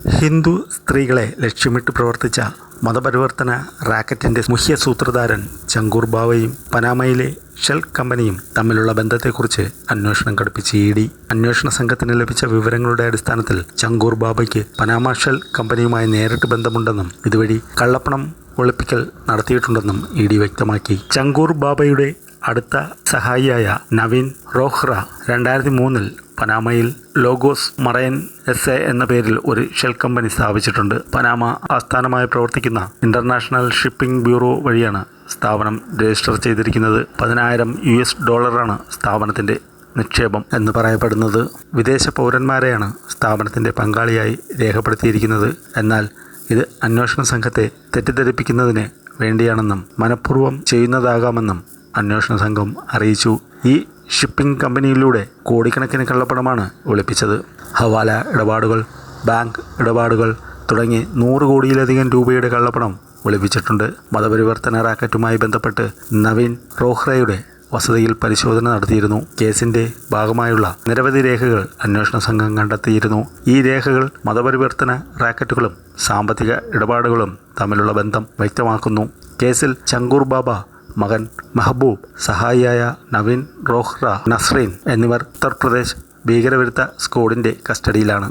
ഹിന്ദു സ്ത്രീകളെ ലക്ഷ്യമിട്ട് പ്രവർത്തിച്ച മതപരിവർത്തന റാക്കറ്റിന്റെ മുഖ്യ സൂത്രധാരൻ ചങ്കൂർ ബാവയും പനാമയിലെ ഷെൽ കമ്പനിയും തമ്മിലുള്ള ബന്ധത്തെക്കുറിച്ച് അന്വേഷണം ഘടിപ്പിച്ച് ഇ ഡി. അന്വേഷണ സംഘത്തിന് ലഭിച്ച വിവരങ്ങളുടെ അടിസ്ഥാനത്തിൽ ചങ്കൂർ ബാബയ്ക്ക് പനാമ ഷെൽ കമ്പനിയുമായി നേരിട്ട് ബന്ധമുണ്ടെന്നും ഇതുവഴി കള്ളപ്പണം ഒളിപ്പിക്കൽ നടത്തിയിട്ടുണ്ടെന്നും ഇ ഡി വ്യക്തമാക്കി. ചങ്കൂർ ബാബയുടെ അടുത്ത സഹായിയായ നവീൻ റോഹ്റ രണ്ടായിരത്തി മൂന്നിൽ പനാമയിൽ ലോഗോസ് മറൈൻ എസ് എ എന്ന പേരിൽ ഒരു ഷെൽ കമ്പനി സ്ഥാപിച്ചിട്ടുണ്ട്. പനാമ ആസ്ഥാനമായി പ്രവർത്തിക്കുന്ന ഇന്റർനാഷണൽ ഷിപ്പിംഗ് ബ്യൂറോ വഴിയാണ് സ്ഥാപനം രജിസ്റ്റർ ചെയ്തിരിക്കുന്നത്. പതിനായിരം യു എസ് ഡോളറാണ് സ്ഥാപനത്തിന്റെ നിക്ഷേപം എന്ന് പറയപ്പെടുന്നത്. വിദേശ പൗരന്മാരെയാണ് സ്ഥാപനത്തിന്റെ പങ്കാളിയായി രേഖപ്പെടുത്തിയിരിക്കുന്നത്. എന്നാൽ ഇത് അന്വേഷണ സംഘത്തെ തെറ്റിദ്ധരിപ്പിക്കുന്നതിന് വേണ്ടിയാണെന്നും മനഃപൂർവം ചെയ്യുന്നതാകാമെന്നും അന്വേഷണ സംഘം അറിയിച്ചു. ഈ ഷിപ്പിംഗ് കമ്പനിയിലൂടെ കോടിക്കണക്കിന് കള്ളപ്പണമാണ് ഒളിപ്പിച്ചത് ഹവാല ഇടപാടുകൾ ബാങ്ക് ഇടപാടുകൾ തുടങ്ങി നൂറ് കോടിയിലധികം രൂപയുടെ കള്ളപ്പണം ഒളിപ്പിച്ചിട്ടുണ്ട് മതപരിവർത്തന റാക്കറ്റുമായി ബന്ധപ്പെട്ട് നവീൻ റോഹ്റയുടെ വസതിയിൽ പരിശോധന നടത്തിയിരുന്നു. കേസിന്റെ ഭാഗമായുള്ള നിരവധി രേഖകൾ അന്വേഷണ സംഘം കണ്ടെത്തിയിരുന്നു. ഈ രേഖകൾ മതപരിവർത്തന റാക്കറ്റുകളും സാമ്പത്തിക ഇടപാടുകളും തമ്മിലുള്ള ബന്ധം വ്യക്തമാക്കുന്നു. കേസിൽ ചങ്കൂർ ബാബ മകൻ മെഹബൂബ് സഹായിയായ നവീൻ റോഹ്റ നസ്രീൻ എന്നിവർ ഉത്തർപ്രദേശ് ഭീകരവിരുദ്ധ സ്ക്വാഡിന്റെ കസ്റ്റഡിയിലാണ്.